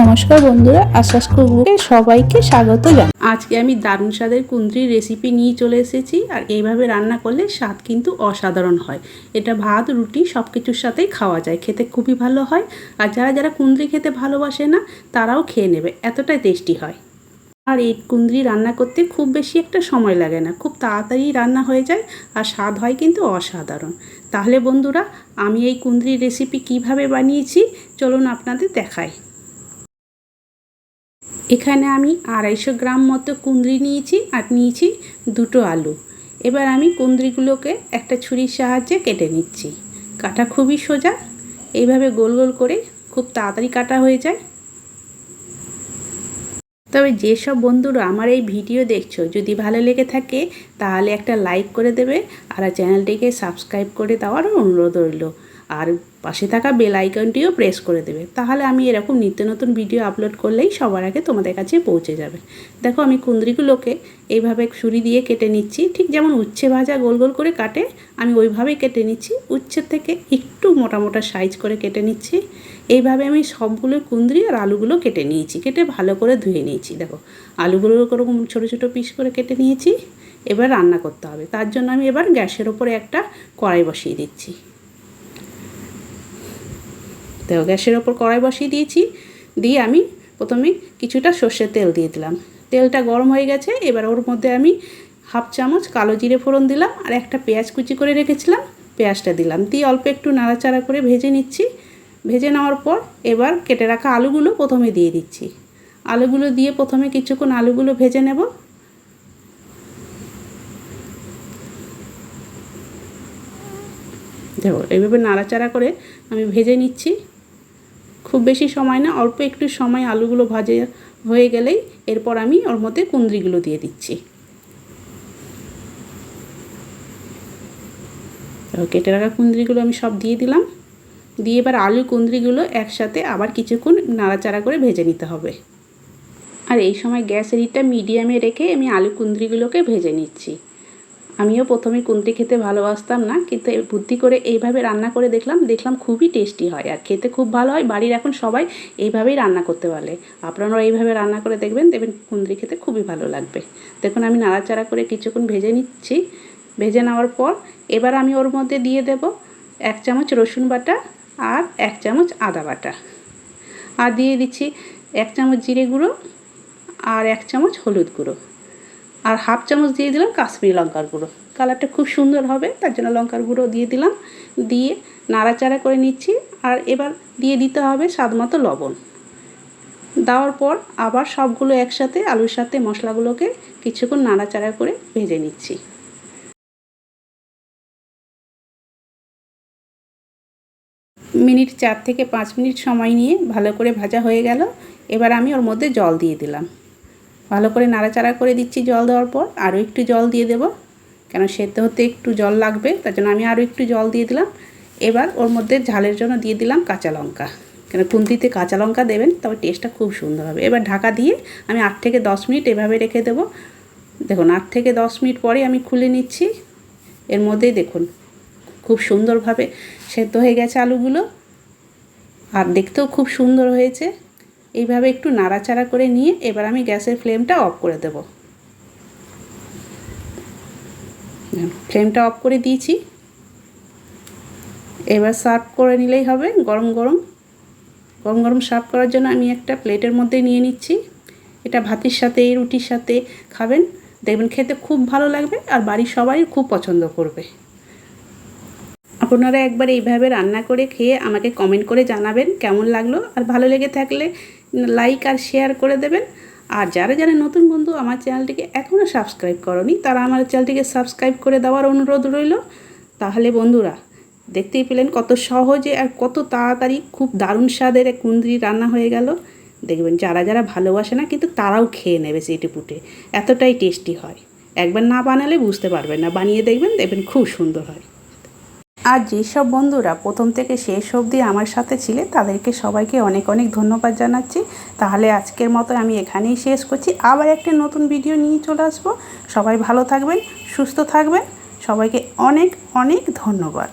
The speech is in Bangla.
নমস্কার বন্ধুরা আশ্বাস কুকুরকে সবাইকে স্বাগত জানাই। আজকে আমি দারুণ স্বাদের কুন্দ্রির রেসিপি নিয়ে চলে এসেছি, আর এইভাবে রান্না করলে স্বাদ কিন্তু অসাধারণ হয়। এটা ভাত, রুটি সব কিছুর সাথেই খাওয়া যায়, খেতে খুবই ভালো হয়, আর যারা যারা কুন্দ্রি খেতে ভালোবাসে না, তারাও খেয়ে নেবে, এতটাই টেস্টি হয়। আর এই কুন্দ্রি রান্না করতে খুব বেশি একটা সময় লাগে না, খুব তাড়াতাড়ি রান্না হয়ে যায়, আর স্বাদ হয় কিন্তু অসাধারণ। তাহলে বন্ধুরা, আমি এই কুন্দ্রির রেসিপি কীভাবে বানিয়েছি, চলুন আপনাদের দেখাই। এখানে আমি আড়াইশো গ্রাম মতো কুঁদরি নিয়েছি আর নিয়েছি দুটো আলু। এবার আমি কুঁদরিগুলোকে একটা ছুরির সাহায্যে কেটে নিচ্ছি। কাটা খুবই সোজা, এইভাবে গোল গোল করে খুব তাড়াতাড়ি কাটা হয়ে যায়। তবে যেসব বন্ধুরা আমার এই ভিডিও দেখছ, যদি ভালো লেগে থাকে, তাহলে একটা লাইক করে দেবে আর চ্যানেলটিকে সাবস্ক্রাইব করে দেওয়ার অনুরোধ রইল। আর পাশে থাকা বেল আইকনটিও প্রেস করে দেবে। তাহলে আমি এরকম নিত্য নতুন ভিডিও আপলোড করলেই সবার আগে তোমাদের কাছে পৌঁছে যাবে। দেখো আমি কুঁদরিগুলোকে এইভাবে ছুরি দিয়ে কেটে নিচ্ছি। ঠিক যেমন উচ্ছে ভাজা গোল গোল করে কাটে, আমি ওইভাবেই কেটে নিচ্ছি। উচ্ছের থেকে একটু মোটা মোটা সাইজ করে কেটে নিচ্ছি। এইভাবে আমি সবগুলো কুঁদরি আর আলুগুলো কেটে নিয়েছি। কেটে ভালো করে ধুয়ে নিয়েছি। দেখো, আলুগুলো ওরকম ছোটো ছোটো পিস করে কেটে নিয়েছি। এবার রান্না করতে হবে। তার জন্য আমি এবার গ্যাসের ওপরে একটা কড়াই বসিয়ে দিচ্ছি। তো গ্যাসের ওপর কড়াই বসিয়ে দিয়েছি। দিয়ে আমি প্রথমে কিছুটা সর্ষের তেল দিয়ে দিলাম। তেলটা গরম হয়ে গেছে, এবার ওর মধ্যে আমি হাফ চামচ কালো জিরে ফোড়ন দিলাম আর একটা পেঁয়াজ কুচি করে রেখেছিলাম, পেঁয়াজটা দিলাম। দিয়ে অল্প একটু নাড়াচাড়া করে ভেজে নিচ্ছি। ভেজে নেওয়ার পর এবার কেটে রাখা আলুগুলো প্রথমে দিয়ে দিচ্ছি। আলুগুলো দিয়ে প্রথমে কিছুক্ষণ আলুগুলো ভেজে নেব। দেখো, এইভাবে নাড়াচাড়া করে আমি ভেজে নিচ্ছি। খুব বেশি সময় না, অল্প একটু সময় আলুগুলো ভাজে হয়ে গেলেই এরপর আমি ওর মধ্যে কুন্দ্রিগুলো দিয়ে দিচ্ছি। কেটে রাখা কুন্দ্রিগুলো আমি সব দিয়ে দিলাম। দিয়ে এবার আলু কুন্দ্রিগুলো একসাথে আবার কিছুক্ষণ নাড়াচাড়া করে ভেজে নিতে হবে। আর এই সময় গ্যাসের হিটটা মিডিয়ামে রেখে আমি আলু কুন্দ্রিগুলোকে ভেজে নিচ্ছি। আমিও প্রথমে কুন্দ্রি খেতে ভালোবাসতাম না, কিন্তু বুদ্ধি করে এইভাবে রান্না করে দেখলাম দেখলাম খুবই টেস্টি হয় আর খেতে খুব ভালো হয়। বাড়ির এখন সবাই এইভাবেই রান্না করতে পারে আপনারাও এইভাবে রান্না করে দেখবেন দেখবেন কুন্দ্রি খেতে খুবই ভালো লাগবে। দেখুন আমি নাড়াচাড়া করে কিছুক্ষণ ভেজে নিচ্ছি। ভেজে নেওয়ার পর এবার আমি ওর মধ্যে দিয়ে দেব এক চামচ রসুন বাটা আর এক চামচ আদা বাটা। আর দিয়ে দিচ্ছি এক চামচ জিরে গুঁড়ো আর এক চামচ হলুদ গুঁড়ো। আর হাফ চামচ দিয়ে দিলাম কাশ্মীরি লঙ্কার গুঁড়ো। কালারটা খুব সুন্দর হবে, তার জন্য লঙ্কার গুঁড়ো দিয়ে দিলাম। দিয়ে নাড়াচাড়া করে নিচ্ছি, আর এবার দিয়ে দিতে হবে স্বাদ মতো লবণ। দেওয়ার পর আবার সবগুলো একসাথে আলুর সাথে মশলাগুলোকে কিছুক্ষণ নাড়াচাড়া করে ভেজে নিচ্ছি। মিনিট চার থেকে পাঁচ মিনিট সময় নিয়ে ভালো করে ভাজা হয়ে গেল। এবার আমি ওর মধ্যে জল দিয়ে দিলাম। ভালো করে নাড়াচাড়া করে দিচ্ছি জল দেওয়ার পর, আরও একটু জল দিয়ে দেবো। কেন সেদ্ধ হতে একটু জল লাগবে, তার জন্য আমি আরও একটু জল দিয়ে দিলাম। এবার ওর মধ্যে ঝালের জন্য দিয়ে দিলাম কাঁচা লঙ্কা। কেন কুন্তিতে কাঁচা লঙ্কা দেবেন, তবে টেস্টটা খুব সুন্দর হবে। এবার ঢাকা দিয়ে আমি আট থেকে দশ মিনিট এভাবে রেখে দেবো। দেখুন, আট থেকে দশ মিনিট পরে আমি খুলে নিচ্ছি। এর মধ্যেই দেখুন, খুব সুন্দরভাবে সেদ্ধ হয়ে গেছে আলুগুলো। আর দেখতেও খুব সুন্দর হয়েছে। এইভাবে একটু নাড়াচাড়া করে নিয়ে এবার আমি গ্যাসের ফ্লেমটা অফ করে দেব। ফ্লেমটা অফ করে দিয়েছি। এবার সার্ভ করে নিলেই হবে গরম গরম। গরম গরম সার্ভ করার জন্য আমি একটা প্লেটের মধ্যে নিয়ে নিচ্ছি। এটা ভাতের সাথে, রুটির সাথে খাবেন। দেখবেন খেতে খুব ভালো লাগবে আর বাড়ির সবাই খুব পছন্দ করবে। আপনারা একবার এইভাবে রান্না করে খেয়ে আমাকে কমেন্ট করে জানাবেন কেমন লাগল আর ভালো লেগে থাকলে লাইক আর শেয়ার করে দেবেন। আর যারা যারা নতুন বন্ধু, আমার চ্যানেলটিকে এখনও সাবস্ক্রাইব করনি, তারা আমার চ্যানেলটিকে সাবস্ক্রাইব করে দেওয়ার অনুরোধ রইল। তাহলে বন্ধুরা, দেখতেই পেলেন কত সহজে আর কত তাড়াতাড়ি খুব দারুণ স্বাদের এক কুন্দ্রি রান্না হয়ে গেল। দেখবেন যারা যারা ভালোবাসে না, কিন্তু তারাও খেয়ে নেবে সেটি পুটে। এতটাই টেস্টি হয়। একবার না বানালে বুঝতে পারবেন না। বানিয়ে দেখবেন দেখবেন খুব সুন্দর হয়। আর যেসব বন্ধুরা প্রথম থেকে শেষ অবধি আমার সাথে ছিলে, তাদেরকে সবাইকে অনেক অনেক ধন্যবাদ জানাচ্ছি। তাহলে আজকের মতো আমি এখানেই শেষ করছি। আবার একটা নতুন ভিডিও নিয়ে চলে আসব। সবাই ভালো থাকবেন, সুস্থ থাকবেন। সবাইকে অনেক অনেক ধন্যবাদ।